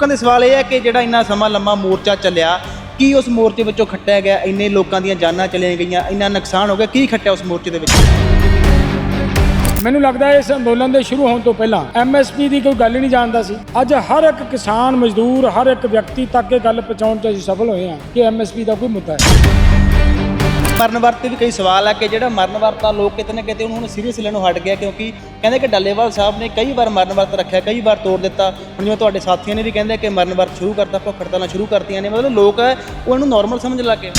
ਲੋਕਾਂ ਦੇ ਸਵਾਲ ਇਹ ਹੈ ਕਿ ਜਿਹੜਾ ਇੰਨਾ ਸਮਾਂ ਲੰਮਾ ਮੋਰਚਾ ਚੱਲਿਆ, ਕੀ ਉਸ ਮੋਰਚੇ ਵਿੱਚੋਂ ਖੱਟਿਆ ਗਿਆ? ਇੰਨੇ ਲੋਕਾਂ ਦੀਆਂ ਜਾਨਾਂ ਚਲੀਆਂ ਗਈਆਂ, ਇੰਨਾ ਨੁਕਸਾਨ ਹੋ ਗਿਆ, ਕੀ ਖੱਟਿਆ ਉਸ ਮੋਰਚੇ ਦੇ ਵਿੱਚ? ਮੈਨੂੰ ਲੱਗਦਾ ਇਸ ਅੰਦੋਲਨ ਦੇ ਸ਼ੁਰੂ ਹੋਣ ਤੋਂ ਪਹਿਲਾਂ ਐਮਐਸਪੀ ਦੀ ਕੋਈ ਗੱਲ ਹੀ ਨਹੀਂ ਜਾਣਦਾ ਸੀ। ਅੱਜ ਹਰ ਇੱਕ ਕਿਸਾਨ, ਮਜ਼ਦੂਰ, ਹਰ ਇੱਕ ਵਿਅਕਤੀ ਤੱਕ ਇਹ ਗੱਲ ਪਹੁੰਚਾਉਣ 'ਚ ਅਸੀਂ ਸਫਲ ਹੋਏ ਹਾਂ ਕਿ ਐਮਐਸਪੀ ਦਾ ਕੋਈ ਮੁੱਦਾ ਹੈ। ਮਰਨ ਵਰਤ ਤੇ ਵੀ ਕਈ ਸਵਾਲ ਆ ਕਿ ਜਿਹੜਾ ਮਰਨ ਵਰਤ ਆ ਲੋਕ ਕਿਤੇ ਨਾ ਕਿਤੇ ਉਹਨੂੰ ਹੁਣ ਸੀਰੀਅਸ ਲੈਣੋਂ ਹਟ ਗਿਆ ਕਿਉਂਕਿ ਕਹਿੰਦੇ ਕਿ ਡੱਲੇਵਾਲ ਸਾਹਿਬ ਨੇ ਕਈ ਵਾਰ ਮਰਨ ਵਰਤ ਰੱਖਿਆ ਕਈ ਵਾਰ ਤੋੜ ਦਿੱਤਾ। ਹੁਣ ਜਿਵੇਂ ਤੁਹਾਡੇ ਸਾਥੀਆਂ ਨੇ ਵੀ ਕਹਿੰਦੇ ਕਿ ਮਰਨ ਵਰਤ ਸ਼ੁਰੂ ਕਰਤਾ ਭੁੱਖ ਹੜਤਾਲਾਂ ਸ਼ੁਰੂ ਕਰਤੀਆਂ ਨੇ ਮਤਲਬ ਲੋਕ ਆ, ਉਹ ਇਹਨੂੰ ਨਾਰਮਲ ਸਮਝ ਲੱਗੇ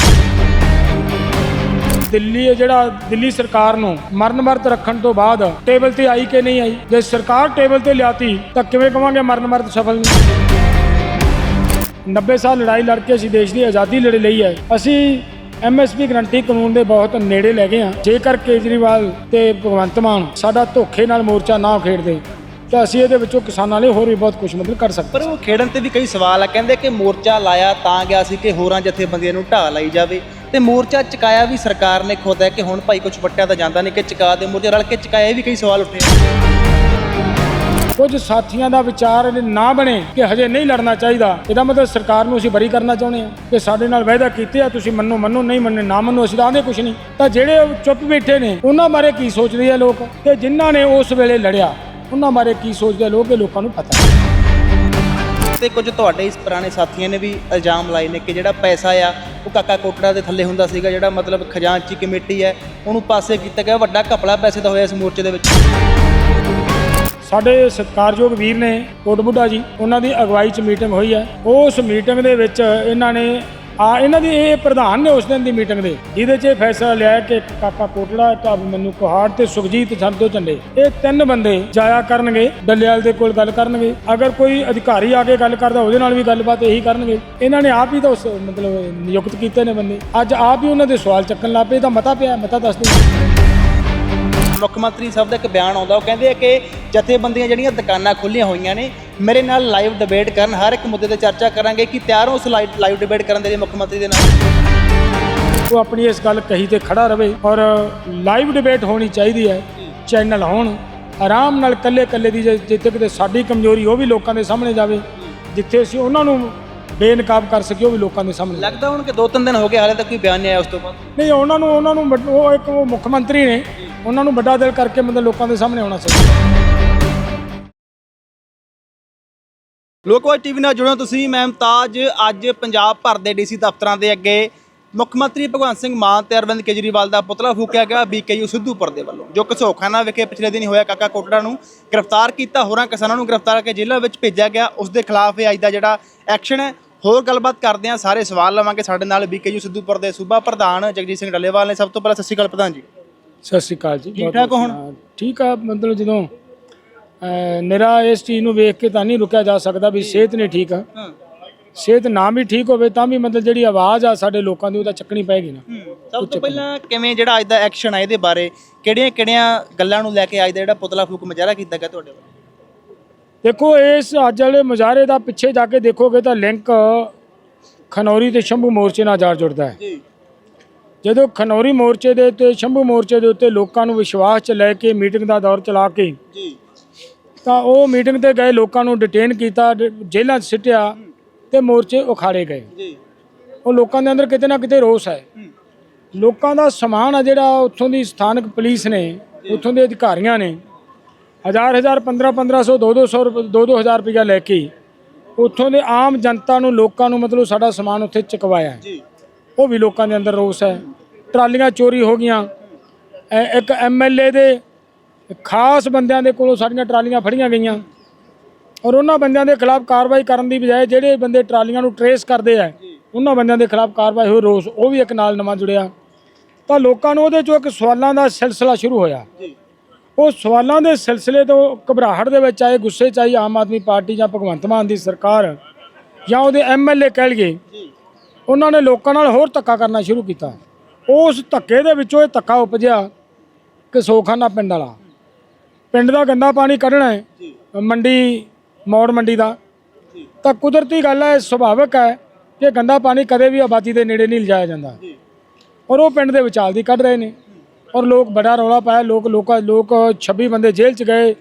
ਦਿੱਲੀ ਇਹ ਜਿਹੜਾ ਦਿੱਲੀ ਸਰਕਾਰ ਨੂੰ ਮਰਨ ਵਰਤ ਰੱਖਣ ਤੋਂ ਬਾਅਦ ਟੇਬਲ ਤੇ ਆਈ ਕਿ ਨਹੀਂ ਆਈ? ਜੇ ਸਰਕਾਰ ਟੇਬਲ ਤੇ ਲਿਆਤੀ ਤਾਂ ਕਿਵੇਂ ਕਵਾਂਗੇ ਮਰਨ ਵਰਤ ਸਫਲ ਨਹੀਂ 90 ਸਾਲ ਲੜਾਈ ਲੜ ਕੇ ਅਸੀਂ ਦੇਸ਼ ਦੀ ਆਜ਼ਾਦੀ ਲੜ ਲਈ ਹੈ। ਅਸੀਂ ਐਮਐਸਪੀ ਗਰੰਟੀ ਕਾਨੂੰਨ ਦੇ ਬਹੁਤ ਨੇੜੇ ਲੈ ਗਏ ਹਾਂ ਜੇਕਰ ਕੇਜਰੀਵਾਲ ਤੇ ਭਗਵੰਤ ਮਾਨ ਸਾਡਾ ਧੋਖੇ ਨਾਲ ਮੋਰਚਾ ਨਾ ਖੇਡਦੇ, ਤਾਂ ਅਸੀਂ ਇਹਦੇ ਵਿੱਚੋਂ ਕਿਸਾਨਾਂ ਲਈ ਹੋਰ ਵੀ ਬਹੁਤ ਕੁਝ ਮਤਲਬ ਕਰ ਸਕਦੇ ਪਰ ਉਹ ਖੇਡਣ ਤੇ ਵੀ ਕਈ ਸਵਾਲ ਆ। ਕਹਿੰਦੇ ਕਿ ਮੋਰਚਾ ਲਾਇਆ ਤਾਂ ਗਿਆ ਸੀ ਕਿ ਹੋਰਾਂ ਜਥੇਬੰਦੀਆਂ ਨੂੰ ਢਾਹ ਲਾਈ ਜਾਵੇ। ਤੇ ਮੋਰਚਾ ਚੁਕਾਇਆ ਵੀ ਸਰਕਾਰ ਨੇ ਖੁਦ ਹੈ ਕਿ ਹੁਣ ਭਾਈ ਕੁਝ ਵੱਟਿਆ ਤਾਂ ਜਾਂਦਾ ਨਹੀਂ ਕਿ ਚੁਕਾ ਦੇ ਮੋਰਚਾ ਰਲ ਕੇ ਚੁਕਾਇਆ ਇਹ ਵੀ ਕਈ ਸਵਾਲ ਉੱਠੇ। ਕੁਝ ਸਾਥੀਆਂ ਦਾ ਵਿਚਾਰ ਨਾ ਬਣੇ ਕਿ ਹਜੇ ਨਹੀਂ ਲੜਨਾ ਚਾਹੀਦਾ। ਇਹਦਾ ਮਤਲਬ ਸਰਕਾਰ ਨੂੰ ਅਸੀਂ ਬਰੀ ਕਰਨਾ ਚਾਹੁੰਦੇ ਹਾਂ ਕਿ ਸਾਡੇ ਨਾਲ ਵਾਅਦਾ ਕੀਤੇ ਆ, ਤੁਸੀਂ ਮੰਨੋ ਮੰਨੋ, ਨਹੀਂ ਮੰਨੇ, ਨਾ ਮੰਨੋ, ਅਸੀਂ ਤਾਂ ਆਂਦੇ ਕੁਝ ਨਹੀਂ। ਤਾਂ ਜਿਹੜੇ ਚੁੱਪ ਬੈਠੇ ਨੇ, ਉਹਨਾਂ ਬਾਰੇ ਕੀ ਸੋਚਦੇ ਆ ਲੋਕ? ਤੇ ਜਿਨ੍ਹਾਂ ਨੇ ਉਸ ਵੇਲੇ ਲੜਿਆ, ਉਹਨਾਂ ਬਾਰੇ ਕੀ ਸੋਚਦੇ ਆ ਲੋਕ? ਇਹ ਲੋਕਾਂ ਨੂੰ ਪਤਾ। ਤੇ ਕੁਝ ਤੁਹਾਡੇ ਇਸ ਪੁਰਾਣੇ ਸਾਥੀਆਂ ਨੇ ਵੀ ਇਲਜ਼ਾਮ ਲਾਏ ਨੇ ਕਿ ਜਿਹੜਾ ਪੈਸਾ ਆ, ਉਹ ਕਾਕਾ ਕੋਟੜਾ ਦੇ ਥੱਲੇ ਹੁੰਦਾ ਸੀਗਾ, ਜਿਹੜਾ ਮਤਲਬ ਖਜ਼ਾਨਚੀ ਕਮੇਟੀ ਹੈ, ਉਹਨੂੰ ਪਾਸੇ ਕੀਤਾ ਗਿਆ, ਵੱਡਾ ਘਪਲਾ ਪੈਸੇ ਦਾ ਹੋਇਆ ਇਸ ਮੋਰਚੇ ਦੇ ਵਿੱਚ। ਸਾਡੇ ਸਤਿਕਾਰਯੋਗ ਵੀਰ ਨੇ ਕੋਟਬੁੱਢਾ ਜੀ, ਉਹਨਾਂ ਦੀ ਅਗਵਾਈ 'ਚ ਮੀਟਿੰਗ ਹੋਈ ਹੈ। ਉਸ ਮੀਟਿੰਗ ਦੇ ਵਿੱਚ ਇਹਨਾਂ ਨੇ, ਆ, ਇਹਨਾਂ ਦੀ ਇਹ ਪ੍ਰਧਾਨ ਨੇ ਉਸ ਦਿਨ ਦੀ ਮੀਟਿੰਗ ਦੇ, ਜਿਹਦੇ 'ਚ ਇਹ ਫੈਸਲਾ ਲਿਆ ਕਿ ਇੱਕ ਕਾਕਾ ਕੋਟੜਾ ਇੱਕ ਮੈਨੂੰ ਕੁਹਾੜ ਤੇ ਸੁਖਜੀਤ ਸੰਤੋ ਝੰਡੇ, ਇਹ ਤਿੰਨ ਬੰਦੇ ਜਾਇਆ ਕਰਨਗੇ ਡੱਲੇਵਾਲ ਦੇ ਕੋਲ ਗੱਲ ਕਰਨਗੇ। ਅਗਰ ਕੋਈ ਅਧਿਕਾਰੀ ਆ ਕੇ ਗੱਲ ਕਰਦਾ, ਉਹਦੇ ਨਾਲ ਵੀ ਗੱਲਬਾਤ ਇਹੀ ਕਰਨਗੇ। ਇਹਨਾਂ ਨੇ ਆਪ ਹੀ ਤਾਂ ਉਸ, ਮਤਲਬ, ਨਿਯੁਕਤ ਕੀਤੇ ਨੇ ਬੰਦੇ। ਅੱਜ ਆਪ ਹੀ ਉਹਨਾਂ ਦੇ ਸਵਾਲ ਚੱਕਣ ਲੱਗ ਪਏ, ਤਾਂ ਮਤਾ ਪਿਆ, ਮਤਾ ਦੱਸ ਦਿਓ। ਮੁੱਖ ਮੰਤਰੀ ਸਾਹਿਬ ਦਾ ਇੱਕ ਬਿਆਨ ਆਉਂਦਾ, ਉਹ ਕਹਿੰਦੇ ਆ ਕਿ ਜਥੇਬੰਦੀਆਂ ਜਿਹੜੀਆਂ ਦੁਕਾਨਾਂ ਖੁੱਲੀਆਂ ਹੋਈਆਂ ਨੇ, ਮੇਰੇ ਨਾਲ ਲਾਈਵ ਡਿਬੇਟ ਕਰਨ, ਹਰ ਇੱਕ ਮੁੱਦੇ ਤੇ ਚਰਚਾ ਕਰਾਂਗੇ ਕਿ ਤਿਆਰ ਹੋ ਉਸ ਲਾਈਵ ਡਿਬੇਟ ਕਰਨ ਦੇ ਲਈ ਮੁੱਖ ਮੰਤਰੀ ਦੇ ਨਾਲ। ਉਹ ਆਪਣੀ ਇਸ ਗੱਲ ਕਹੀ ਤੇ ਖੜਾ ਰਵੇ ਔਰ ਲਾਈਵ ਡਿਬੇਟ ਹੋਣੀ ਚਾਹੀਦੀ ਹੈ, ਚੈਨਲ ਹੋਣ, ਆਰਾਮ ਨਾਲ ਕੱਲੇ ਕੱਲੇ ਦੀ ਜੇ- ਜਿੱਥੇ ਕਿਤੇ ਸਾਡੀ ਕਮਜ਼ੋਰੀ ਉਹ ਵੀ ਲੋਕਾਂ ਦੇ ਸਾਹਮਣੇ ਜਾਵੇ, ਜਿੱਥੇ ਅਸੀਂ ਉਹਨਾਂ ਨੂੰ ਬੇਨਕਾਬ ਕਰ ਸਕੀਏ ਉਹ ਵੀ ਲੋਕਾਂ ਦੇ ਸਾਹਮਣੇ। ਲੱਗਦਾ ਹੁਣ ਕਿ ਦੋ ਤਿੰਨ ਦਿਨ ਹੋ ਗਏ ਹਾਲੇ ਤੱਕ ਕੋਈ ਬਿਆਨ ਨਹੀਂ ਆਇਆ ਉਸ ਤੋਂ ਬਾਅਦ? ਨਹੀਂ ਉਹਨਾਂ ਨੂੰ ਉਹਨਾਂ ਨੂੰ ਵੱਡ- ਉਹ ਇੱਕ ਉਹ ਮੁੱਖ ਮੰਤਰੀ ਨੇ ਉਹਨਾਂ ਨੂੰ ਵੱਡਾ ਦਿਲ ਕਰਕੇ ਮਤਲਬ ਲੋਕਾਂ ਦੇ ਸਾਹਮਣੇ ਆਉਣਾ ਚਾਹੀਦਾ। ਲੋਕਵਾਜ ਟੀਵੀ ਨਾਲ ਜੁੜੋ ਤੁਸੀਂ ਮੈਂ ਮੁਮਤਾਜ। ਅੱਜ ਪੰਜਾਬ ਭਰ ਦੇ ਡੀਸੀ ਦਫ਼ਤਰਾਂ ਦੇ ਅੱਗੇ ਮੁੱਖ ਮੰਤਰੀ ਭਗਵੰਤ ਸਿੰਘ ਮਾਨ ਤੇ ਅਰਵਿੰਦ ਕੇਜਰੀਵਾਲ ਦਾ ਪੁਤਲਾ ਫੂਕਿਆ ਗਿਆ ਬੀਕੇਯੂ ਸਿੱਧੂਪੁਰ ਦੇ ਵੱਲੋਂ। ਜੋ ਕਸੋਖਾਨਾ ਵਿਖੇ ਪਿਛਲੇ ਦਿਨ ਹੋਇਆ ਕਾਕਾ ਕੋਟੜਾ ਨੂੰ ਗ੍ਰਿਫਤਾਰ ਕੀਤਾ ਹੋਰਾਂ ਕਿਸਾਨਾਂ ਨੂੰ ਗ੍ਰਿਫਤਾਰ ਕਰਕੇ ਜੇਲ੍ਹਾਂ ਵਿੱਚ ਭੇਜਿਆ ਗਿਆ। ਉਸ ਦੇ ਖਿਲਾਫ ਇਹ ਅੱਜ ਦਾ ਜਿਹੜਾ ਐਕਸ਼ਨ ਹੈ ਹੋਰ ਗੱਲਬਾਤ ਕਰਦੇ ਹਾਂ ਸਾਰੇ ਸਵਾਲ ਲਵਾਂਗੇ ਸਾਡੇ ਨਾਲ ਬੀਕੇਯੂ ਸਿੱਧੂਪੁਰ ਦੇ ਸੂਬਾ ਪ੍ਰਧਾਨ ਜਗਜੀਤ ਸਿੰਘ ਡੱਲੇਵਾਲ ਨੇ। ਸਭ ਤੋਂ ਪਹਿਲਾਂ ਸਤਿ ਸ਼੍ਰੀ ਅਕਾਲ ਪ੍ਰਧਾਨ ਜੀ। ਸਤਿ ਸ਼੍ਰੀ ਅਕਾਲ ਜੀ ਠੀਕ ਠਾਕ ਹੁਣ? ਠੀਕ ਆ ਮਤਲਬ ਜਦੋਂ ਨਿਰਾ ਇਸ ਚੀਜ਼ ਨੂੰ ਵੇਖ ਕੇ ਤਾਂ ਨਹੀਂ ਰੁਕਿਆ ਜਾ ਸਕਦਾ ਵੀ ਸਿਹਤ ਨਹੀਂ ਠੀਕ ਆ। ਸਿਹਤ ਨਾ ਵੀ ਠੀਕ ਹੋਵੇ ਤਾਂ ਵੀ ਮਤਲਬ ਜਿਹੜੀ ਆਵਾਜ਼ ਆ ਸਾਡੇ ਲੋਕਾਂ ਦੀ ਉਹ ਤਾਂ ਚੱਕਣੀ ਪਏਗੀ ਨਾ। ਸਭ ਤੋਂ ਪਹਿਲਾਂ ਕਿਵੇਂ ਜਿਹੜਾ ਅੱਜ ਦਾ ਐਕਸ਼ਨ ਹੈ ਇਹਦੇ ਬਾਰੇ ਕਿਹੜੀਆਂ ਕਿਹੜੀਆਂ ਗੱਲਾਂ ਨੂੰ ਲੈ ਕੇ ਅੱਜ ਦਾ ਜਿਹੜਾ ਪੁਤਲਾ ਫੂਕ ਮੁਜ਼ਾਹਰਾ ਕੀਤਾ ਗਿਆ ਤੁਹਾਡੇ ਵੱਲੋਂ? ਦੇਖੋ ਇਸ ਅੱਜ ਵਾਲੇ ਮੁਜ਼ਾਹਰੇ ਦਾ ਪਿੱਛੇ ਜਾ ਕੇ ਦੇਖੋਗੇ ਤਾਂ ਲਿੰਕ ਖਨੌਰੀ ਤੇ ਸ਼ੰਭੂ ਮੋਰਚੇ ਨਾਲ ਜਾ ਜੁੜਦਾ ਹੈ। ਜੀ। ਜਦੋਂ ਖਨੌਰੀ ਮੋਰਚੇ ਦੇ ਉੱਤੇ ਸ਼ੰਭੂ ਮੋਰਚੇ ਦੇ ਉੱਤੇ ਲੋਕਾਂ ਨੂੰ ਵਿਸ਼ਵਾਸ 'ਚ ਲੈ ਕੇ ਮੀਟਿੰਗ ਦਾ ਦੌਰ ਚਲਾ ਕੇ ਜੀ। ਤਾਂ ਉਹ ਮੀਟਿੰਗ ਤੇ ਗਏ ਲੋਕਾਂ ਨੂੰ ਡਿਟੇਨ ਕੀਤਾ ਜੇਲ੍ਹਾਂ 'ਚ ਸਿੱਟਿਆ ਤੇ ਮੋਰਚੇ ਉਖਾੜੇ ਗਏ। ਉਹ ਲੋਕਾਂ ਦੇ ਅੰਦਰ ਕਿਤੇ ਨਾ ਕਿਤੇ ਰੋਸ ਹੈ। ਲੋਕਾਂ ਦਾ ਸਮਾਨ ਆ ਜਿਹੜਾ ਉੱਥੋਂ ਦੀ ਸਥਾਨਕ ਪੁਲਿਸ ਨੇ ਉੱਥੋਂ ਦੇ ਅਧਿਕਾਰੀਆਂ ਨੇ ਹਜ਼ਾਰ ਹਜ਼ਾਰ 15 1500 ਦੋ ਦੋ ਸੌ ਰੁਪਏ ਦੋ ਦੋ ਹਜ਼ਾਰ ਰੁਪਇਆ ਲੈ ਕੇ ਉੱਥੋਂ ਦੇ ਆਮ ਜਨਤਾ ਨੂੰ ਲੋਕਾਂ ਨੂੰ ਮਤਲਬ ਸਾਡਾ ਸਮਾਨ ਉੱਥੇ ਚੁਕਵਾਇਆ। ਜੀ। ਉਹ ਵੀ ਲੋਕਾਂ ਦੇ ਅੰਦਰ ਰੋਸ ਹੈ। ਟਰਾਲੀਆਂ ਚੋਰੀ ਹੋ ਗਈਆਂ। ਇੱਕ ਐਮਐਲਏ ਦੇ ਖਾਸ ਬੰਦਿਆਂ ਦੇ ਕੋਲੋਂ ਸਾਡੀਆਂ ਟਰਾਲੀਆਂ ਫੜੀਆਂ ਗਈਆਂ। ਔਰ ਉਹਨਾਂ ਬੰਦਿਆਂ ਦੇ ਖਿਲਾਫ ਕਾਰਵਾਈ ਕਰਨ ਦੀ ਬਜਾਏ ਜਿਹੜੇ ਬੰਦੇ ਟਰਾਲੀਆਂ ਨੂੰ ਟਰੇਸ ਕਰਦੇ ਆ ਉਹਨਾਂ ਬੰਦਿਆਂ ਦੇ ਖਿਲਾਫ ਕਾਰਵਾਈ ਹੋਈ ਰੋਸ ਉਹ ਵੀ ਇੱਕ ਨਾਲ ਨਵਾਂ ਜੁੜਿਆ। ਤਾਂ ਲੋਕਾਂ ਨੂੰ ਉਹਦੇ ਚੋਂ ਇੱਕ ਸਵਾਲਾਂ ਦਾ ਸਿਲਸਿਲਾ ਸ਼ੁਰੂ ਹੋਇਆ। ਉਹ ਸਵਾਲਾਂ ਦੇ ਸਿਲਸਿਲੇ ਤੋਂ ਘਬਰਾਹਟ ਦੇ ਵਿੱਚ ਆਏ ਗੁੱਸੇ ਚ ਆਈ ਆਮ ਆਦਮੀ ਪਾਰਟੀ ਜਾਂ ਭਗਵੰਤ ਮਾਨ ਦੀ ਸਰਕਾਰ ਜਾਂ ਉਹਦੇ ਐਮਐਲਏ ਕਹਿ ਲਈਏ। ਜੀ। ਉਹਨਾਂ ਨੇ ਲੋਕਾਂ ਨਾਲ ਹੋਰ ਧੱਕਾ ਕਰਨਾ ਸ਼ੁਰੂ ਕੀਤਾ। ਉਸ ਧੱਕੇ ਦੇ ਵਿੱਚੋਂ ਇਹ ਧੱਕਾ ਉਪਜਿਆ ਕਿ ਸੋਖਾਨਾ ਪਿੰਡ ਵਾਲਾ। ਪਿੰਡ ਦਾ ਗੰਦਾ ਪਾਣੀ ਕੱਢਣਾ ਹੈ। ਮੰਡੀ ਮੌੜ ਮੰਡੀ ਦਾ। ਤਾਂ ਕੁਦਰਤੀ ਗੱਲ ਹੈ ਸੁਭਾਵਿਕ ਹੈ ਕਿ ਗੰਦਾ ਪਾਣੀ ਕਦੇ ਵੀ ਆਬਾਦੀ ਦੇ ਨੇੜੇ ਨਹੀਂ ਲਿਜਾਇਆ ਜਾਂਦਾ। ਔਰ ਉਹ ਪਿੰਡ ਦੇ ਵਿਚਾਲ ਦੀ ਕੱਢ ਰਹੇ ਨੇ। ਔਰ ਲੋਕ ਬੜਾ ਰੌਲਾ ਪਾਇਆ ਲੋਕ ਲੋਕਾਂ ਲੋਕ 26 ਬੰਦੇ ਜੇਲ੍ਹ 'ਚ ਗਏ।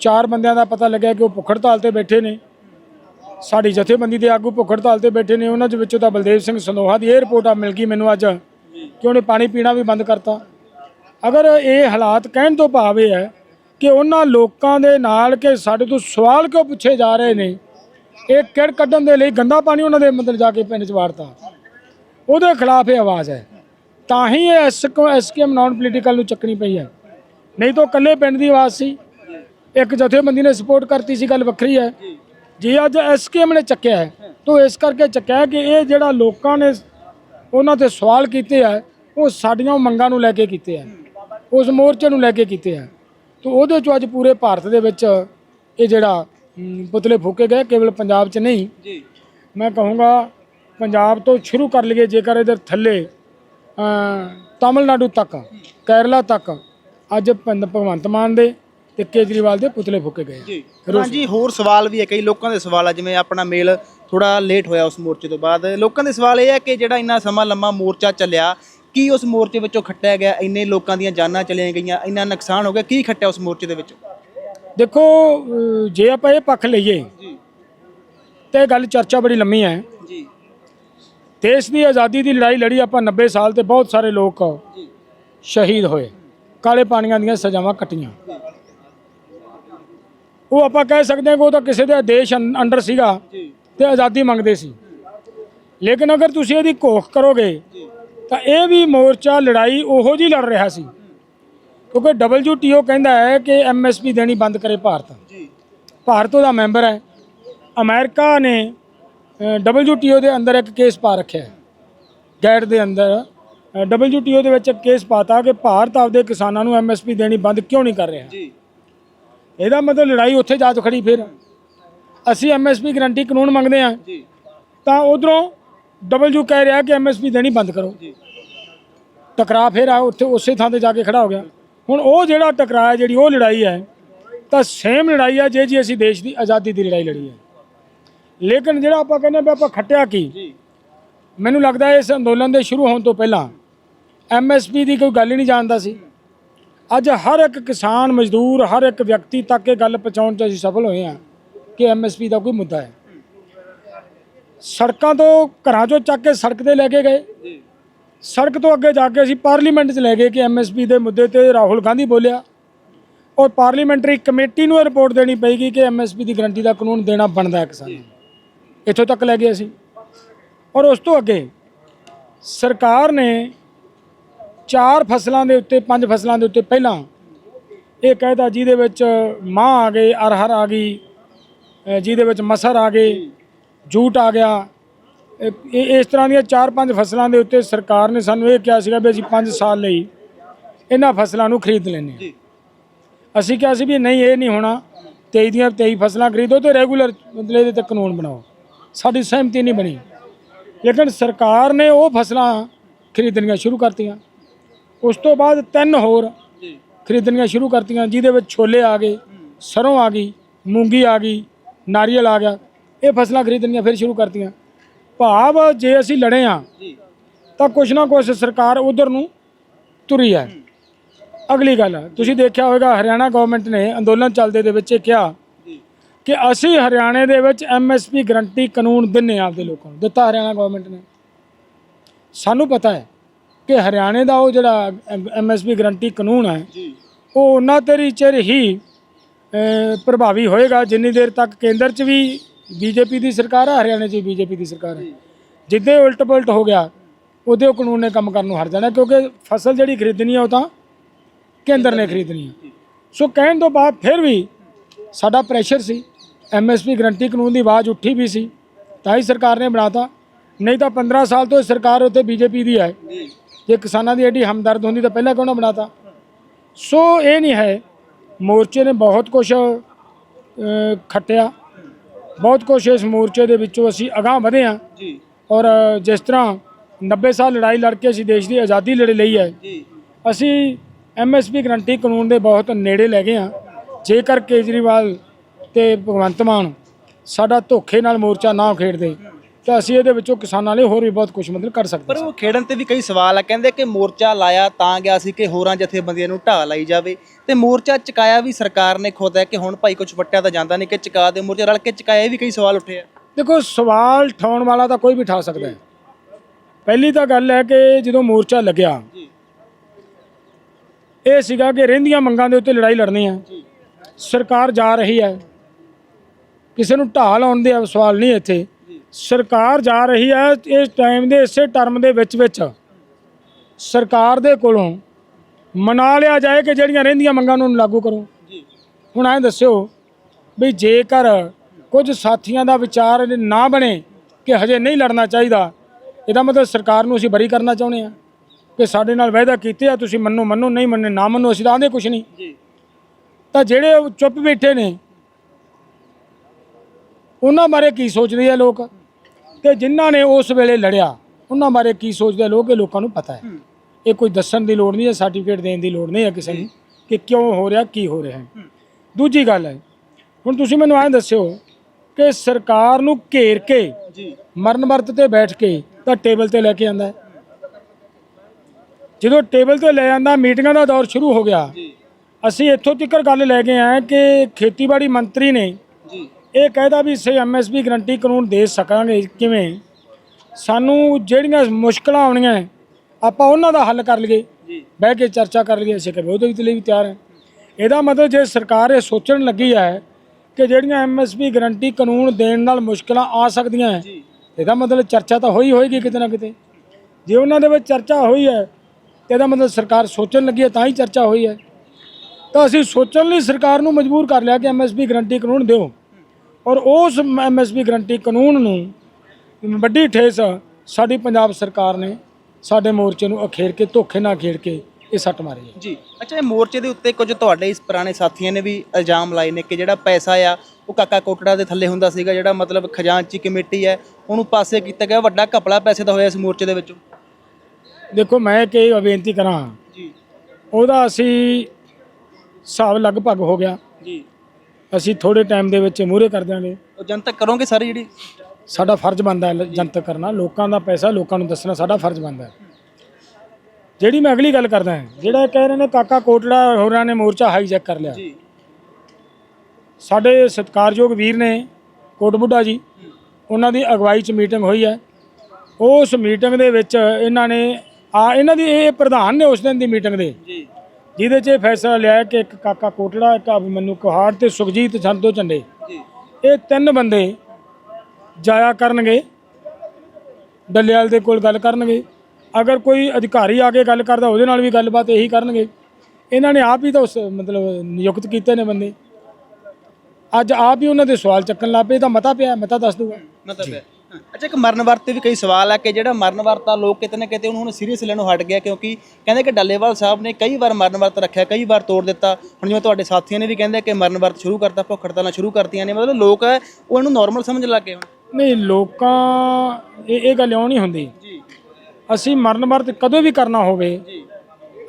ਚਾਰ ਬੰਦਿਆਂ ਦਾ ਪਤਾ ਲੱਗਿਆ ਕਿ ਉਹ ਭੁੱਖ ਹੜਤਾਲ ਤੇ ਬੈਠੇ ਨੇ। ਸਾਡੀ ਜਥੇਬੰਦੀ ਦੇ ਆਗੂ ਭੁੱਖ ਹੜਤਾਲ ਤੇ ਬੈਠੇ ਨੇ ਉਹਨਾਂ ਦੇ ਵਿੱਚੋਂ ਤਾਂ ਬਲਦੇਵ ਸਿੰਘ ਸੰਦੋਹਾ ਦੀ ਇਹ ਰਿਪੋਰਟ ਆ ਮਿਲ ਗਈ ਮੈਨੂੰ ਅੱਜ ਕਿ ਉਹਨੇ ਪਾਣੀ ਪੀਣਾ ਵੀ ਬੰਦ ਕਰਤਾ। ਅਗਰ ਇਹ ਹਾਲਾਤ ਕਹਿਣ ਤੋਂ ਭਾਵ ਇਹ ਹੈ ਕਿ ਉਹਨਾਂ ਲੋਕਾਂ ਦੇ ਨਾਲ ਕਿ ਸਾਡੇ ਤੋਂ ਸਵਾਲ ਕਿਉਂ ਪੁੱਛੇ ਜਾ ਰਹੇ ਨੇ ਇਹ ਕਿੜ ਕੱਢਣ ਦੇ ਲਈ ਗੰਦਾ ਪਾਣੀ ਉਹਨਾਂ ਦੇ ਮਤਲਬ ਜਾ ਕੇ ਪਿੰਡ 'ਚ ਵਾਰਤਾ। ਉਹਦੇ ਖਿਲਾਫ ਇਹ ਆਵਾਜ਼ ਹੈ। ਤਾਂ ਹੀ ਐਸਕੋ ਐਸਕੇਐਮ ਨਾਨ ਪੋਲੀਟੀਕਲ ਨੂੰ ਚੱਕਣੀ ਪਈ ਹੈ। ਨਹੀਂ ਤਾਂ ਇਕੱਲੇ ਪਿੰਡ ਦੀ ਆਵਾਜ਼ ਸੀ। ਇੱਕ ਜਥੇਬੰਦੀ ਨੇ ਸਪੋਰਟ ਕਰਤੀ ਸੀ ਗੱਲ ਵੱਖਰੀ ਹੈ। ਜੀ ਅੱਜ ਐਸਕੇਐਮ ਨੇ ਚੱਕਿਆ ਹੈ ਤਾਂ ਇਸ ਕਰਕੇ ਚੱਕਿਆ ਕਿ ਇਹ ਜਿਹੜਾ ਲੋਕਾਂ ਨੇ ਉਹਨਾਂ ਤੇ ਸਵਾਲ ਕੀਤੇ ਆ ਉਹ ਸਾਡੀਆਂ ਮੰਗਾਂ ਨੂੰ ਲੈ ਕੇ ਕੀਤੇ ਆ ਉਸ ਮੋਰਚੇ ਨੂੰ ਲੈ ਕੇ ਕੀਤੇ ਆ। ਤਾਂ ਉਹਦੇ ਚੋਂ ਅੱਜ ਪੂਰੇ ਭਾਰਤ ਦੇ ਵਿੱਚ ਇਹ ਜਿਹੜਾ ਪੁਤਲੇ ਫੂਕੇ ਗਏ ਕੇਵਲ ਪੰਜਾਬ 'ਚ ਨਹੀਂ। ਜੀ। ਮੈਂ ਕਹੂੰਗਾ ਪੰਜਾਬ ਤੋਂ ਸ਼ੁਰੂ ਕਰ ਲਈਏ ਜੇਕਰ ਇਧਰ ਥੱਲੇ ਤਾਮਿਲਨਾਡੂ ਤੱਕ ਕੇਰਲਾ ਤੱਕ ਅੱਜ ਭੰ- ਭਗਵੰਤ ਮਾਨ ਦੇ ਤੇ ਕੇਜਰੀਵਾਲ ਦੇ ਪੁਤਲੇ ਫੂਕੇ ਗਏ ਜੀ। ਹਾਂਜੀ ਹੋਰ ਸਵਾਲ ਵੀ ਹੈ ਕਈ ਲੋਕਾਂ ਦੇ ਸਵਾਲ ਆ ਜਿਵੇਂ ਆਪਣਾ ਮੇਲ ਥੋੜਾ ਲੇਟ ਹੋਇਆ ਉਸ ਮੋਰਚੇ ਤੋਂ ਬਾਅਦ। ਲੋਕਾਂ ਦੇ ਸਵਾਲ ਇਹ ਹੈ ਕਿ ਜਿਹੜਾ ਇੰਨਾ ਸਮਾਂ ਲੰਮਾ ਮੋਰਚਾ ਚੱਲਿਆ ਕੀ ਉਸ ਮੋਰਚੇ ਵਿੱਚੋਂ ਖੱਟਿਆ ਗਿਆ ਇੰਨੇ ਲੋਕਾਂ ਦੀਆਂ ਜਾਨਾਂ ਚਲੀਆਂ ਗਈਆਂ ਇੰਨਾ ਨੁਕਸਾਨ ਹੋ ਗਿਆ ਕੀ ਖੱਟਿਆ ਉਸ ਮੋਰਚੇ ਦੇ ਵਿੱਚੋਂ? ਦੇਖੋ ਜੇ ਆਪਾਂ ਇਹ ਪੱਖ ਲਈਏ ਤੇ ਇਹ ਗੱਲ ਚਰਚਾ ਬੜੀ ਲੰਮੀ ਹੈ। ਦੇਸ਼ ਦੀ ਆਜ਼ਾਦੀ ਦੀ ਲੜਾਈ ਲੜੀ ਆਪਾਂ 90 ਸਾਲ ਤੇ ਬਹੁਤ ਸਾਰੇ ਲੋਕ ਸ਼ਹੀਦ ਹੋਏ। ਕਾਲੇ ਪਾਣੀਆਂ ਦੀਆਂ ਸਜ਼ਾਵਾਂ ਕੱਟੀਆਂ। ਉਹ ਆਪਾਂ ਕਹਿ ਸਕਦੇ ਹਾਂ ਕਿ ਉਹ ਤਾਂ ਕਿਸੇ ਦੇ ਆਦੇਸ਼ ਅੰ- ਅੰਡਰ ਸੀਗਾ ਤੇ ਆਜ਼ਾਦੀ ਮੰਗਦੇ ਸੀ। ਲੇਕਿਨ ਅਗਰ ਤੁਸੀਂ ਇਹਦੀ ਘੋਖ ਕਰੋਗੇ ਤਾਂ ਇਹ ਵੀ ਮੋਰਚਾ ਲੜਾਈ ਉਹੋ ਜੀ ਲੜ ਰਿਹਾ ਸੀ। ਕਿਉਂਕਿ WTO ਕਹਿੰਦਾ ਹੈ ਕਿ ਐਮਐਸਪੀ ਦੇਣੀ ਬੰਦ ਕਰੇ ਭਾਰਤ। ਭਾਰਤ ਉਹਦਾ ਮੈਂਬਰ ਹੈ। ਅਮਰੀਕਾ ਨੇ WTO ਦੇ ਅੰਦਰ ਇੱਕ ਕੇਸ ਪਾ ਰੱਖਿਆ ਹੈ। ਗੈਟ ਦੇ ਅੰਦਰ। WTO ਦੇ ਵਿੱਚ ਇੱਕ ਕੇਸ ਪਾਤਾ ਕਿ ਭਾਰਤ ਆਪਦੇ ਕਿਸਾਨਾਂ ਨੂੰ ਐਮਐਸਪੀ ਦੇਣੀ ਬੰਦ ਕਿਉਂ ਨਹੀਂ ਕਰ ਰਿਹਾ। ਜੀ। ਇਹਦਾ ਮਤਲਬ ਲੜਾਈ ਉੱਥੇ ਜਾ ਖੜੀ ਫਿਰ। ਅਸੀਂ ਐਮਐਸਪੀ ਗਰੰਟੀ ਕਾਨੂੰਨ ਮੰਗਦੇ ਹਾਂ। ਜੀ। ਤਾਂ ਉਧਰੋਂ ਡਬਲਯੂ ਕਹਿ ਰਿਹਾ ਕਿ ਐਮਐਸਪੀ ਦੇਣੀ ਬੰਦ ਕਰੋ। ਜੀ। ਟਕਰਾਅ ਫਿਰ ਆ ਉੱਥੇ ਉਸੇ ਥਾਂ ਤੇ ਜਾ ਕੇ ਖੜਾ ਹੋ ਗਿਆ। ਹੁਣ ਉਹ ਜਿਹੜਾ ਟਕਰਾਅ ਹੈ ਜਿਹੜੀ ਉਹ ਲੜਾਈ ਹੈ ਤਾਂ ਸੇਮ ਲੜਾਈ ਹੈ ਜੇ ਜੀ ਅਸੀਂ ਦੇਸ਼ ਦੀ ਆਜ਼ਾਦੀ ਦੀ ਲੜਾਈ ਲੜੀ ਹੈ। ਲੇਕਿਨ ਜਿਹੜਾ ਆਪਾਂ ਕਹਿੰਦੇ ਵੀ ਆਪਾਂ ਖੱਟਿਆ ਕੀ? ਜੀ। ਮੈਨੂੰ ਲੱਗਦਾ ਇਸ ਅੰਦੋਲਨ ਦੇ ਸ਼ੁਰੂ ਹੋਣ ਤੋਂ ਪਹਿਲਾਂ ਐਮਐਸਪੀ ਦੀ ਕੋਈ ਗੱਲ ਹੀ ਨਹੀਂ ਜਾਣਦਾ ਸੀ। ਅੱਜ ਹਰ ਇੱਕ ਕਿਸਾਨ ਮਜ਼ਦੂਰ ਹਰ ਇੱਕ ਵਿਅਕਤੀ ਤੱਕ ਇਹ ਗੱਲ ਪਹੁੰਚਾਉਣ 'ਚ ਅਸੀਂ ਸਫਲ ਹੋਏ ਹਾਂ ਕਿ ਐਮਐਸਪੀ ਦਾ ਕੋਈ ਮੁੱਦਾ ਹੈ। ਸੜਕਾਂ ਤੋਂ ਘਰਾਂ 'ਚੋਂ ਚੱਕ ਕੇ ਸੜਕ ਤੇ ਲੈ ਕੇ ਗਏ। ਸੜਕ ਤੋਂ ਅੱਗੇ ਜਾ ਕੇ ਅਸੀਂ ਪਾਰਲੀਮੈਂਟ 'ਚ ਲੈ ਗਏ ਕਿ ਐਮਐਸਪੀ ਦੇ ਮੁੱਦੇ ਤੇ ਰਾਹੁਲ ਗਾਂਧੀ ਬੋਲਿਆ। ਔਰ ਪਾਰਲੀਮੈਂਟਰੀ ਕਮੇਟੀ ਨੂੰ ਰਿਪੋਰਟ ਦੇਣੀ ਪਏਗੀ ਕਿ ਐਮਐਸਪੀ ਦੀ ਗਰੰਟੀ ਦਾ ਕਾਨੂੰਨ ਦੇਣਾ ਬਣਦਾ ਹੈ ਕਿਸਾਨਾਂ ਨੂੰ। ਇੱਥੋਂ ਤੱਕ ਲੈ ਗਏ ਅਸੀਂ। ਔਰ ਉਸ ਤੋਂ ਅੱਗੇ ਸਰਕਾਰ ਨੇ ਚਾਰ ਫਸਲਾਂ ਦੇ ਉੱਤੇ ਪੰਜ ਫਸਲਾਂ ਦੇ ਉੱਤੇ ਪਹਿਲਾਂ ਇਹ ਕਹਿਤਾ ਜਿਹਦੇ ਵਿੱਚ ਮਾਂ ਆ ਗਏ ਅਰਹਰ ਆ ਗਈ ਜਿਹਦੇ ਵਿੱਚ ਮਸਰ ਆ ਗਏ ਜੂਟ ਆ ਗਿਆ। ਇਹ ਇਸ ਤਰ੍ਹਾਂ ਦੀਆਂ ਚਾਰ ਪੰਜ ਫਸਲਾਂ ਦੇ ਉੱਤੇ ਸਰਕਾਰ ਨੇ ਸਾਨੂੰ ਇਹ ਕਿਹਾ ਸੀਗਾ ਵੀ ਅਸੀਂ 5 ਸਾਲ ਲਈ ਇਹਨਾਂ ਫਸਲਾਂ ਨੂੰ ਖਰੀਦ ਜੀ। ਅਸੀਂ ਕਿਹਾ ਸੀ ਵੀ ਨਹੀਂ ਇਹ ਨਹੀਂ ਹੋਣਾ। 23 ਦੀਆਂ 23 ਫਸਲਾਂ ਖਰੀਦੋ ਤੇ ਰੈਗੂਲਰ ਮਤਲਬ ਇਹਦੇ ਤੇ ਕਾਨੂੰਨ ਬਣਾਓ। ਸਾਡੀ ਸਹਿਮਤੀ ਨਹੀਂ ਬਣੀ। ਲੇਕਿਨ ਸਰਕਾਰ ਨੇ ਉਹ ਫਸਲਾਂ ਖਰੀਦਣੀਆਂ ਸ਼ੁਰੂ ਕਰਤੀਆਂ। ਉਸ ਤੋਂ ਬਾਅਦ ਤਿੰਨ ਹੋਰ ਜੀ। ਖਰੀਦਣੀਆਂ ਸ਼ੁਰੂ ਕਰਤੀਆਂ ਜਿਹਦੇ ਵਿੱਚ ਛੋਲੇ ਆ ਗਏ ਸਰੋਂ ਆ ਗਈ ਮੂੰਗੀ ਆ ਗਈ ਨਾਰੀਅਲ ਆ ਗਿਆ। ਇਹ ਫਸਲਾਂ ਖਰੀਦਣੀਆਂ ਫਿਰ ਸ਼ੁਰੂ ਕਰਤੀਆਂ। ਭਾਵ ਜੇ ਅਸੀਂ ਲੜੇ ਆ ਤਾਂ ਕੁਛ ਨਾ ਕੁਛ ਸਰਕਾਰ ਉਧਰ ਨੂੰ ਤੁਰੀ ਹੈ। ਅਗਲੀ ਗੱਲ ਤੁਸੀਂ ਦੇਖਿਆ ਹੋਵੇਗਾ ਹਰਿਆਣਾ ਗਵਰਨਮੈਂਟ ਨੇ ਅੰਦੋਲਨ ਚੱਲਦੇ ਦੇ ਵਿੱਚ ਇਹ ਕਿਹਾ ਕਿ ਅਸੀਂ ਹਰਿਆਣੇ ਦੇ ਵਿੱਚ ਐਮਐਸਪੀ ਗਰੰਟੀ ਕਾਨੂੰਨ ਦਿੰਨੇ ਆ ਆਪਦੇ ਲੋਕਾਂ ਨੂੰ। ਦਿੱਤਾ ਹਰਿਆਣਾ ਗਵਰਨਮੈਂਟ ਨੇ। ਸਾਨੂੰ ਪਤਾ ਹੈ ਕਿ ਹਰਿਆਣੇ ਦਾ ਉਹ ਜਿਹੜਾ ਐਮਐਸਪੀ ਗਰੰਟੀ ਕਾਨੂੰਨ ਹੈ ਉਹ ਉਹਨਾਂ ਤੇਰੀ ਚਿਰ ਹੀ ਪ੍ਰਭਾਵੀ ਹੋਏਗਾ। ਜਿੰਨੀ ਦੇਰ ਤੱਕ ਕੇਂਦਰ 'ਚ ਵੀ ਬੀਜੇਪੀ ਦੀ ਸਰਕਾਰ ਹੈ ਹਰਿਆਣੇ 'ਚ ਵੀ ਬੀਜੇਪੀ ਦੀ ਸਰਕਾਰ ਹੈ ਜਿੱਦੇ ਉਲਟ ਪੁਲਟ ਹੋ ਗਿਆ ਉਹਦੇ ਉਹ ਕਾਨੂੰਨ ਨੇ ਕੰਮ ਕਰਨ ਨੂੰ ਹਟ ਜਾਣਾ ਕਿਉਂਕਿ ਫਸਲ ਜਿਹੜੀ ਖਰੀਦਣੀ ਹੈ ਉਹ ਤਾਂ ਕੇਂਦਰ ਨੇ ਖਰੀਦਣੀ ਹੈ ਸੋ ਕਹਿਣ ਤੋਂ ਬਾਅਦ ਫਿਰ ਵੀ ਸਾਡਾ ਪ੍ਰੈਸ਼ਰ ਸੀ। ਐਮਐਸਪੀ ਗਰੰਟੀ ਕਾਨੂੰਨ ਦੀ ਆਵਾਜ਼ ਉੱਠੀ ਵੀ ਸੀ ਤਾਂ ਹੀ ਸਰਕਾਰ ਨੇ ਬਣਾਤਾ। ਨਹੀਂ ਤਾਂ 15 ਸਾਲ ਤੋਂ ਸਰਕਾਰ ਉੱਤੇ ਬੀਜੇਪੀ ਦੀ ਹੈ। ਜੀ ਕਿਸਾਨਾਂ ਦੀ ਐਡੀ ਹਮਦਰਦ ਹੁੰਦੀ ਤਾਂ ਪਹਿਲਾਂ ਕਿਉਂ ਨਾ ਬਣਾਤਾ? ਸੋ ਇਹ ਨਹੀਂ ਹੈ ਮੋਰਚੇ ਨੇ ਬਹੁਤ ਕੁਝ ਖੱਟਿਆ। ਬਹੁਤ ਕੁਝ ਇਸ ਮੋਰਚੇ ਦੇ ਵਿੱਚੋਂ ਅਸੀਂ ਅਗਾਹ ਵਧੇ ਹਾਂ। ਜੀ। ਔਰ ਜਿਸ ਤਰ੍ਹਾਂ 90 ਸਾਲ ਲੜਾਈ ਲੜ ਕੇ ਅਸੀਂ ਦੇਸ਼ ਦੀ ਆਜ਼ਾਦੀ ਲੜ ਲਈ ਹੈ ਜੀ। ਅਸੀਂ ਐਮਐਸਪੀ ਗਰੰਟੀ ਕਾਨੂੰਨ ਦੇ ਬਹੁਤ ਨੇੜੇ ਲੈ ਗਏ ਹਾਂ। ਜੇਕਰ ਕੇਜਰੀਵਾਲ ਤੇ ਭਗਵੰਤ ਮਾਨ ਸਾਡਾ ਧੋਖੇ ਨਾਲ ਮੋਰਚਾ ਨਾ ਖੇਡਦੇ ਤਾਂ ਅਸੀਂ ਇਹਦੇ ਵਿੱਚੋਂ ਕਿਸਾਨਾਂ ਲਈ ਹੋਰ ਵੀ ਬਹੁਤ ਕੁਝ ਮਤਲਬ ਕਰ ਸਕਦੇ ਪਰ ਉਹ ਖੇਡਣ ਤੇ ਵੀ ਕਈ ਸਵਾਲ ਆ ਕਹਿੰਦੇ ਕਿ ਮੋਰਚਾ ਲਾਇਆ ਤਾਂ ਗਿਆ ਸੀ ਕਿ ਹੋਰਾਂ ਜਥੇਬੰਦੀਆਂ ਨੂੰ ਢਾਹ ਲਾਈ ਜਾਵੇ ਤੇ ਮੋਰਚਾ ਚਕਾਇਆ ਵੀ ਸਰਕਾਰ ਨੇ ਖੁਦ ਹੈ ਕਿ ਹੁਣ ਭਾਈ ਕੁਝ ਵੱਟਿਆ ਤਾਂ ਜਾਂਦਾ ਨਹੀਂ ਕਿ ਚਕਾ ਦੇ ਮੋਰਚਾ ਰਲ ਕੇ ਚਕਾਇਆ ਵੀ ਕਈ ਸਵਾਲ ਉੱਠੇ ਆ। ਦੇਖੋ ਸਵਾਲ ਠਾਉਣ ਵਾਲਾ ਤਾਂ ਕੋਈ ਵੀ ਠਾ ਸਕਦਾ ਹੈ। ਪਹਿਲੀ ਤਾਂ ਗੱਲ ਹੈ ਕਿ ਜਦੋਂ ਮੋਰਚਾ ਲੱਗਿਆ ਇਹ ਸੀਗਾ ਕਿ ਰਹਿੰਦੀਆਂ ਮੰਗਾਂ ਦੇ ਉੱਤੇ ਲੜਾਈ ਲੜਨੀ ਹੈ। ਸਰਕਾਰ ਜਾ ਰਹੀ ਹੈ। ਕਿਸੇ ਨੂੰ ਢਾਹ ਲਾਉਣ ਦੇ ਸਵਾਲ ਨਹੀਂ ਇੱਥੇ। ਸਰਕਾਰ ਜਾ ਰਹੀ ਹੈ ਇਸ ਟਾਈਮ ਦੇ ਇਸੇ ਟਰਮ ਦੇ ਵਿੱਚ ਵਿੱਚ। ਸਰਕਾਰ ਦੇ ਕੋਲੋਂ ਮਨਾ ਲਿਆ ਜਾਏ ਕਿ ਜਿਹੜੀਆਂ ਰਹਿੰਦੀਆਂ ਮੰਗਾਂ ਨੂੰ ਲਾਗੂ ਕਰੋ। ਜੀ। ਹੁਣ ਐਂ ਦੱਸਿਓ ਵੀ ਜੇਕਰ ਕੁਝ ਸਾਥੀਆਂ ਦਾ ਵਿਚਾਰ ਨਾ ਬਣੇ ਕਿ ਹਜੇ ਨਹੀਂ ਲੜਨਾ ਚਾਹੀਦਾ ਇਹਦਾ ਮਤਲਬ ਸਰਕਾਰ ਨੂੰ ਅਸੀਂ ਬਰੀ ਕਰਨਾ ਚਾਹੁੰਦੇ ਆ ਕਿ ਸਾਡੇ ਨਾਲ ਵਾਅਦਾ ਕੀਤੇ ਆ ਤੁਸੀਂ ਮੰਨੋ ਮੰਨੋ ਨਹੀਂ ਮੰਨੇ ਨਾ ਮੰਨੋ ਅਸੀਂ ਤਾਂ ਆਂਦੇ ਕੁਝ ਨਹੀਂ। ਜੀ। ਤਾਂ ਜਿਹੜੇ ਚੁੱਪ ਬੈਠੇ ਨੇ ਉਹਨਾਂ ਬਾਰੇ ਕੀ ਸੋਚਦੇ ਆ ਲੋਕ? ਤੇ ਜਿਨ੍ਹਾਂ ਨੇ ਉਸ ਵੇਲੇ ਲੜਿਆ ਉਹਨਾਂ ਬਾਰੇ ਕੀ ਸੋਚਦੇ ਲੋਕ? ਇਹ ਲੋਕਾਂ ਨੂੰ ਪਤਾ ਹੈ। ਇਹ ਕੋਈ ਦੱਸਣ ਦੀ ਲੋੜ ਨਹੀਂ ਹੈ ਸਰਟੀਫਿਕੇਟ ਦੇਣ ਦੀ ਲੋੜ ਨਹੀਂ ਹੈ ਕਿਸੇ ਨੂੰ ਕਿ ਕਿਉਂ ਹੋ ਰਿਹਾ ਕੀ ਹੋ ਰਿਹਾ ਹੈ। ਦੂਜੀ ਗੱਲ ਹੈ ਹੁਣ ਤੁਸੀਂ ਮੈਨੂੰ ਐਂ ਦੱਸਿਓ ਕਿ ਸਰਕਾਰ ਨੂੰ ਘੇਰ ਕੇ ਮਰਨ ਵਰਤ ਤੇ ਬੈਠ ਕੇ ਤਾਂ ਟੇਬਲ ਤੇ ਲੈ ਕੇ ਆਂਦਾ ਜਦੋਂ ਟੇਬਲ ਤੇ ਲੈ ਆਂਦਾ ਮੀਟਿੰਗਾਂ ਦਾ ਦੌਰ ਸ਼ੁਰੂ ਹੋ ਗਿਆ। ਅਸੀਂ ਇੱਥੋਂ ਤੱਕ ਗੱਲ ਲੈ ਕੇ ਆਏ ਕਿ ਖੇਤੀਬਾੜੀ ਮੰਤਰੀ ਨੇ ਇਹ ਕਹਿਦਾ ਵੀ ਸੇ ਐਮਐਸਪੀ ਗਰੰਟੀ ਕਾਨੂੰਨ ਦੇ ਸਕਾਂਗੇ ਕਿਵੇਂ? ਸਾਨੂੰ ਜਿਹੜੀਆਂ ਮੁਸ਼ਕਲਾਂ ਆਉਣੀਆਂ ਆਪਾਂ ਉਹਨਾਂ ਦਾ ਹੱਲ ਕਰ ਲਈਏ ਜੀ। ਬਹਿ ਕੇ ਚਰਚਾ ਕਰ ਲਈਏ ਅਸੀਂ ਕਿ ਉਹਦੇ ਲਈ ਵੀ ਤਿਆਰ ਹੈ। ਇਹਦਾ ਮਤਲਬ ਜੇ ਸਰਕਾਰ ਇਹ ਸੋਚਣ ਲੱਗੀ ਹੈ ਕਿ ਜਿਹੜੀਆਂ ਐਮਐਸਪੀ ਗਰੰਟੀ ਕਾਨੂੰਨ ਦੇਣ ਨਾਲ ਮੁਸ਼ਕਲਾਂ ਆ ਸਕਦੀਆਂ ਹੈ ਇਹਦਾ ਮਤਲਬ ਚਰਚਾ ਤਾਂ ਹੋਈ ਹੋਏਗੀ ਕਿਤੇ ਨਾ ਕਿਤੇ। ਜੇ ਉਹਨਾਂ ਦੇ ਵਿੱਚ ਚਰਚਾ ਹੋਈ ਹੈ ਤੇ ਇਹਦਾ ਮਤਲਬ ਸਰਕਾਰ ਸੋਚਣ ਲੱਗੀ ਹੈ ਤਾਂ ਹੀ ਚਰਚਾ ਹੋਈ ਹੈ। ਤਾਂ ਅਸੀਂ ਸੋਚਣ ਲਈ ਸਰਕਾਰ ਨੂੰ ਮਜਬੂਰ ਕਰ ਲਿਆ ਕਿ ਐਮਐਸਪੀ ਗਰੰਟੀ ਕਾਨੂੰਨ ਦਿਓ। ਔਰ ਉਸ ਐਮਐਸਪੀ ਗਰੰਟੀ ਕਾਨੂੰਨ ਨੂੰ ਵੱਡੀ ਠੇਸ ਸਾਡੀ ਪੰਜਾਬ ਸਰਕਾਰ ਨੇ ਸਾਡੇ ਮੋਰਚੇ ਨੂੰ ਅਖੇਰ ਕੇ ਧੋਖੇ ਨਾਲ ਖੇੜ ਕੇ ਇਹ ਸੱਟ ਮਾਰੀ ਹੈ। ਜੀ। ਅੱਛਾ ਇਹ ਮੋਰਚੇ ਦੇ ਉੱਤੇ ਕੁਝ ਤੁਹਾਡੇ ਇਸ ਪੁਰਾਣੇ ਸਾਥੀਆਂ ਨੇ ਵੀ ਇਲਜ਼ਾਮ ਲਾਏ ਨੇ ਕਿ ਜਿਹੜਾ ਪੈਸਾ ਆ ਉਹ ਕਾਕਾ ਕੋਟੜਾ ਦੇ ਥੱਲੇ ਹੁੰਦਾ ਸੀਗਾ ਜਿਹੜਾ ਮਤਲਬ ਖਜ਼ਾਨਚੀ ਕਮੇਟੀ ਹੈ ਉਹਨੂੰ ਪਾਸੇ ਕੀਤਾ ਗਿਆ ਵੱਡਾ ਘਪਲਾ ਪੈਸੇ ਦਾ ਹੋਇਆ ਇਸ ਮੋਰਚੇ ਦੇ ਵਿੱਚੋਂ? ਦੇਖੋ ਮੈਂ ਕਿ ਇਹ ਬੇਨਤੀ ਕਰਾਂ। ਜੀ। ਉਹਦਾ ਅਸੀਂ ਹਿਸਾਬ ਲਗਭਗ ਹੋ ਗਿਆ। ਜੀ। ਅਸੀਂ ਥੋੜੇ ਟਾਈਮ ਦੇ ਵਿੱਚ ਮੂਹਰੇ ਕਰ ਦਿਆਂਗੇ। ਉਹ ਜਨਤਕ ਕਰੋਗੇ ਸਾਰੀ ਜਿਹੜੀ? ਸਾਡਾ ਫਰਜ਼ ਬਣਦਾ ਹੈ ਜਨਤਕ ਕਰਨਾ। ਲੋਕਾਂ ਦਾ ਪੈਸਾ ਲੋਕਾਂ ਨੂੰ ਦੱਸਣਾ ਸਾਡਾ ਫਰਜ਼ ਬਣਦਾ ਹੈ। ਜਿਹੜੀ ਮੈਂ ਅਗਲੀ ਗੱਲ ਕਰਦਾ ਹਾਂ ਜਿਹੜਾ ਕਹਿ ਰਹੇ ਨੇ ਕਾਕਾ ਕੋਟੜਾ ਹੋਰਾਂ ਨੇ ਮੋਰਚਾ ਹਾਈਜੈਕ ਕਰ ਲਿਆ। ਜੀ। ਸਾਡੇ ਸਤਿਕਾਰਯੋਗ ਵੀਰ ਨੇ ਕੋਟ ਬੁੱਢਾ ਜੀ ਉਹਨਾਂ ਦੀ ਅਗਵਾਈ 'ਚ ਮੀਟਿੰਗ ਹੋਈ ਹੈ। ਉਸ ਮੀਟਿੰਗ ਦੇ ਵਿੱਚ ਇਹਨਾਂ ਨੇ ਆ ਇਹਨਾਂ ਦੀ ਇਹ ਪ੍ਰਧਾਨ ਨੇ ਉਸ ਦਿਨ ਦੀ ਮੀਟਿੰਗ ਦੇ। ਜੀ। ਜਿਹਦੇ 'ਚ ਇਹ ਫੈਸਲਾ ਲਿਆ ਕਿ ਇੱਕ ਕਾਕਾ ਕੋਟੜਾ ਇੱਕ ਅਭਿਮਨੂ ਕੁਹਾੜ ਤੇ ਸੁਖਜੀਤ ਸੰਤੋ ਝੰਡੇ। ਜੀ। ਇਹ ਤਿੰਨ ਬੰਦੇ ਜਾਇਆ ਕਰਨਗੇ ਡੱਲੇਵਾਲ ਦੇ ਕੋਲ ਗੱਲ ਕਰਨਗੇ। ਅਗਰ ਕੋਈ ਅਧਿਕਾਰੀ ਆ ਕੇ ਗੱਲ ਕਰਦਾ ਉਹਦੇ ਨਾਲ ਵੀ ਗੱਲਬਾਤ ਇਹੀ ਕਰਨਗੇ। ਇਹਨਾਂ ਨੇ ਆਪ ਹੀ ਤਾਂ ਉਸ ਮਤਲਬ ਨਿਯੁਕਤ ਕੀਤੇ ਨੇ ਬੰਦੇ। ਅੱਜ ਆਪ ਹੀ ਉਹਨਾਂ ਦੇ ਸਵਾਲ ਚੱਕਣ ਲੱਗ ਪਏ ਤਾਂ ਮਤਾ ਪਿਆ ਮਤਾ ਦੱਸ ਦੂਗਾ ਹੈ ਹਾਂ। ਅੱਛਾ ਇੱਕ ਮਰਨ ਵਰਤ ਤੇ ਵੀ ਕਈ ਸਵਾਲ ਆ ਕਿ ਜਿਹੜਾ ਮਰਨ ਵਰਤ ਆ ਲੋਕ ਕਿਤੇ ਨਾ ਕਿਤੇ ਉਹਨੂੰ ਹੁਣ ਸੀਰੀਅਸ ਲੈਣੋਂ ਹਟ ਗਿਆ ਕਿਉਂਕਿ ਕਹਿੰਦੇ ਕਿ ਡੱਲੇਵਾਲ ਸਾਹਿਬ ਨੇ ਕਈ ਵਾਰ ਮਰਨ ਵਰਤ ਰੱਖਿਆ ਕਈ ਵਾਰ ਤੋੜ ਦਿੱਤਾ। ਹੁਣ ਜਿਵੇਂ ਤੁਹਾਡੇ ਸਾਥੀਆਂ ਨੇ ਵੀ ਕਹਿੰਦੇ ਕਿ ਮਰਨ ਵਰਤ ਸ਼ੁਰੂ ਕਰਤਾ ਭੁੱਖ ਹੜਤਾਲਾਂ ਸ਼ੁਰੂ ਕਰਤੀਆਂ ਨੇ ਮਤਲਬ ਲੋਕ ਉਹ ਇਹਨੂੰ ਨਾਰਮਲ ਸਮਝਣ ਲੱਗ ਗਏ ਹੁਣ। ਨਹੀਂ ਲੋਕਾਂ ਇਹ ਇਹ ਗੱਲ ਇਉਂ ਨਹੀਂ ਹੁੰਦੀ। ਜੀ। ਅਸੀਂ ਮਰਨ ਵਰਤ ਕਦੋਂ ਵੀ ਕਰਨਾ ਹੋਵੇ ਜੀ।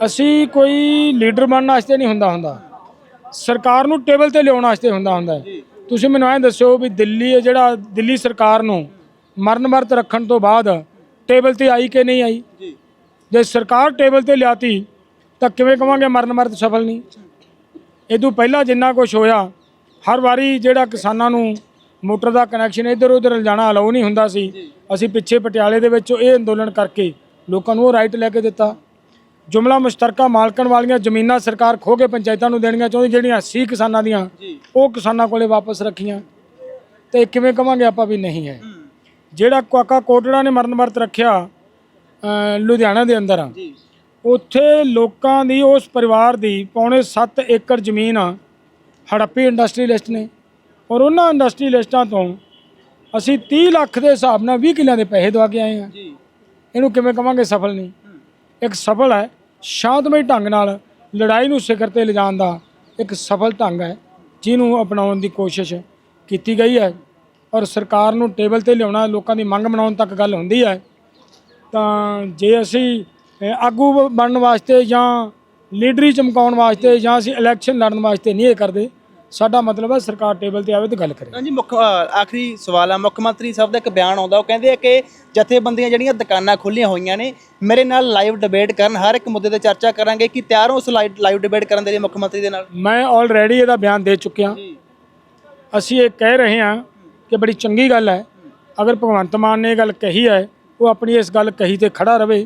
ਅਸੀਂ ਕੋਈ ਲੀਡਰ ਬਣਨ ਵਾਸਤੇ ਨਹੀਂ ਹੁੰਦਾ ਹੁੰਦਾ। ਸਰਕਾਰ ਨੂੰ ਟੇਬਲ ਤੇ ਲਿਆਉਣ ਵਾਸਤੇ ਹੁੰਦਾ ਹੁੰਦਾ। ਤੁਸੀਂ ਮੈਨੂੰ ਐਂ ਦੱਸਿਓ ਵੀ ਦਿੱਲੀ ਹੈ ਜਿਹੜਾ ਦਿੱਲੀ ਸਰਕਾਰ ਨੂੰ ਮਰਨ ਵਰਤ ਰੱਖਣ ਤੋਂ ਬਾਅਦ ਟੇਬਲ ਤੇ ਆਈ ਕਿ ਨਹੀਂ ਆਈ? ਜੀ। ਜੇ ਸਰਕਾਰ ਟੇਬਲ ਤੇ ਲਿਆਤੀ ਤਾਂ ਕਿਵੇਂ ਕਵਾਂਗੇ ਮਰਨ ਵਰਤ ਸਫਲ ਨਹੀਂ? ਇਦੋਂ ਪਹਿਲਾਂ ਜਿੰਨਾ ਕੁਝ ਹੋਇਆ ਹਰ ਵਾਰੀ ਜਿਹੜਾ ਕਿਸਾਨਾਂ ਨੂੰ ਮੋਟਰ ਦਾ ਕਨੈਕਸ਼ਨ ਇੱਧਰ ਉੱਧਰ ਲਿਜਾਣਾ ਅਲਾਉ ਨਹੀਂ ਹੁੰਦਾ ਸੀ ਅਸੀਂ ਪਿੱਛੇ ਪਟਿਆਲੇ ਦੇ ਵਿੱਚ ਇਹ ਅੰਦੋਲਨ ਕਰਕੇ ਲੋਕਾਂ ਨੂੰ ਉਹ ਰਾਈਟ ਲੈ ਕੇ ਦਿੱਤਾ। ਜੁਮਲਾ ਮੁਸ਼ਤਰਕਾ ਮਾਲਕਣ ਵਾਲੀਆਂ ਜ਼ਮੀਨਾਂ ਸਰਕਾਰ ਖੋ ਕੇ ਪੰਚਾਇਤਾਂ ਨੂੰ ਦੇਣੀਆਂ ਚਾਹੁੰਦੀ ਜਿਹੜੀਆਂ ਸੀ ਕਿਸਾਨਾਂ ਦੀਆਂ ਉਹ ਕਿਸਾਨਾਂ ਕੋਲੇ ਵਾਪਸ ਰੱਖੀਆਂ। ਤੇ ਕਿਵੇਂ ਕਵਾਂਗੇ ਆਪਾਂ ਵੀ ਨਹੀਂ ਹੂੰ, ਜਿਹੜਾ ਕਾਕਾ ਕੋਟੜਾ ਨੇ ਮਰਨ ਵਰਤ ਰੱਖਿਆ ਲੁਧਿਆਣਾ ਦੇ ਅੰਦਰ ਉੱਥੇ ਲੋਕਾਂ ਦੀ ਉਸ ਪਰਿਵਾਰ ਦੀ ਪੌਣੇ 7 ਏਕੜ ਜ਼ਮੀਨ ਹੜੱਪੀ ਇੰਡਸਟਰੀਲਿਸਟ ਨੇ। ਔਰ ਉਹਨਾਂ ਇੰਡਸਟਰੀਲਿਸਟਾਂ ਤੋਂ ਅਸੀਂ 30 ਲੱਖ ਦੇ ਹਿਸਾਬ ਨਾਲ 20 ਕਿੱਲਿਆਂ ਦੇ ਪੈਸੇ ਦਵਾ ਕੇ ਆਏ ਹਾਂ ਜੀ। ਇਹਨੂੰ ਕਿਵੇਂ ਕਵਾਂਗੇ ਸਫਲ ਨਹੀਂ? ਇੱਕ ਸਫਲ ਹੈ ਸ਼ਾਂਤਮਈ ਢੰਗ ਨਾਲ ਲੜਾਈ ਨੂੰ ਸਿਖਰ ਤੇ ਲਿਜਾਣ ਦਾ ਇੱਕ ਸਫਲ ਢੰਗ ਹੈ ਜਿਹਨੂੰ ਅਪਣਾਉਣ ਦੀ ਕੋਸ਼ਿਸ਼ ਕੀਤੀ ਗਈ ਹੈ। ਔਰ ਸਰਕਾਰ ਨੂੰ ਟੇਬਲ ਤੇ ਲਿਆਉਣਾ ਲੋਕਾਂ ਦੀ ਮੰਗ ਬਣਾਉਣ ਤੱਕ ਗੱਲ ਹੁੰਦੀ ਹੈ ਤਾਂ ਜੇ ਅਸੀਂ ਆਗੂ ਬਣਨ ਵਾਸਤੇ ਜਾਂ ਲੀਡਰੀ ਚਮਕਾਉਣ ਵਾਸਤੇ ਜਾਂ ਅਸੀਂ ਇਲੈਕਸ਼ਨ ਲੜਨ ਵਾਸਤੇ ਨਹੀਂ ਇਹ ਕਰਦੇ ਸਾਡਾ ਮਤਲਬ ਹੈ ਸਰਕਾਰ ਟੇਬਲ ਤੇ ਆਵੇ ਤੇ ਗੱਲ ਕਰੇ। ਹਾਂਜੀ ਮੁੱਖ ਆਖਰੀ ਸਵਾਲ ਆ। ਮੁੱਖ ਮੰਤਰੀ ਸਾਹਿਬ ਦਾ ਇੱਕ ਬਿਆਨ ਆਉਂਦਾ ਉਹ ਕਹਿੰਦੇ ਆ ਕਿ ਜਥੇਬੰਦੀਆਂ ਜਿਹੜੀਆਂ ਦੁਕਾਨਾਂ ਖੁੱਲੀਆਂ ਹੋਈਆਂ ਨੇ ਮੇਰੇ ਨਾਲ ਲਾਈਵ ਡਿਬੇਟ ਕਰਨ ਹਰ ਇੱਕ ਮੁੱਦੇ ਤੇ ਚਰਚਾ ਕਰਾਂਗੇ ਕਿ ਤਿਆਰ ਹੋ ਉਸ ਲਾਈਵ ਡਿਬੇਟ ਕਰਨ ਦੇ ਲਈ ਮੁੱਖ ਮੰਤਰੀ ਦੇ ਨਾਲ। ਮੈਂ ਆਲਰੇਡੀ ਇਹਦਾ ਬਿਆਨ ਦੇ ਚੁੱਕਿਆ। ਅਸੀਂ ਇਹ ਕਹਿ ਰਹੇ ਹਾਂ ਕਿ ਬੜੀ ਚੰਗੀ ਗੱਲ ਹੈ। ਅਗਰ ਭਗਵੰਤ ਮਾਨ ਨੇ ਇਹ ਗੱਲ ਕਹੀ ਹੈ ਉਹ ਆਪਣੀ ਇਸ ਗੱਲ ਕਹੀ ਤੇ ਖੜਾ ਰਵੇ।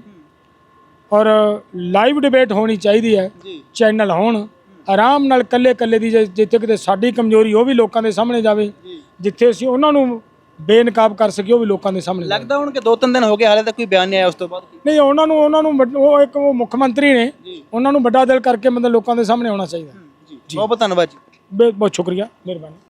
ਔਰ ਲਾਈਵ ਡਿਬੇਟ ਹੋਣੀ ਚਾਹੀਦੀ ਹੈ ਚੈਨਲ ਹੋਣ ਆਰਾਮ ਨਾਲ ਕੱਲੇ ਕੱਲੇ ਦੀ ਜਿੱਥੇ ਕਿਤੇ ਸਾਡੀ ਕਮਜ਼ੋਰੀ ਉਹ ਵੀ ਲੋਕਾਂ ਦੇ ਸਾਹਮਣੇ ਜਾਵੇ ਜਿੱਥੇ ਅਸੀਂ ਉਹਨਾਂ ਨੂੰ ਬੇਨਕਾਬ ਕਰ ਸਕੀਏ ਉਹ ਵੀ ਲੋਕਾਂ ਦੇ ਸਾਹਮਣੇ। ਲੱਗਦਾ ਹੁਣ ਕਿ ਦੋ ਤਿੰਨ ਦਿਨ ਹੋ ਗਏ ਹਾਲੇ ਤੱਕ ਕੋਈ ਬਿਆਨ ਨਹੀਂ ਆਇਆ ਉਸ ਤੋਂ ਬਾਅਦ। ਨਹੀਂ ਉਹਨਾਂ ਨੂੰ ਉਹਨਾਂ ਨੂੰ ਉਹ ਇੱਕ ਉਹ ਮੁੱਖ ਮੰਤਰੀ ਨੇ ਉਹਨਾਂ ਨੂੰ ਵੱਡਾ ਦਿਲ ਕਰਕੇ ਮਤਲਬ ਲੋਕਾਂ ਦੇ ਸਾਹਮਣੇ ਆਉਣਾ ਚਾਹੀਦਾ। ਜੀ। ਬਹੁਤ ਬਹੁਤ ਧੰਨਵਾਦ ਜੀ। ਬਹੁਤ ਸ਼ੁਕਰੀਆ ਮਿਹਰਬਾਨੀ।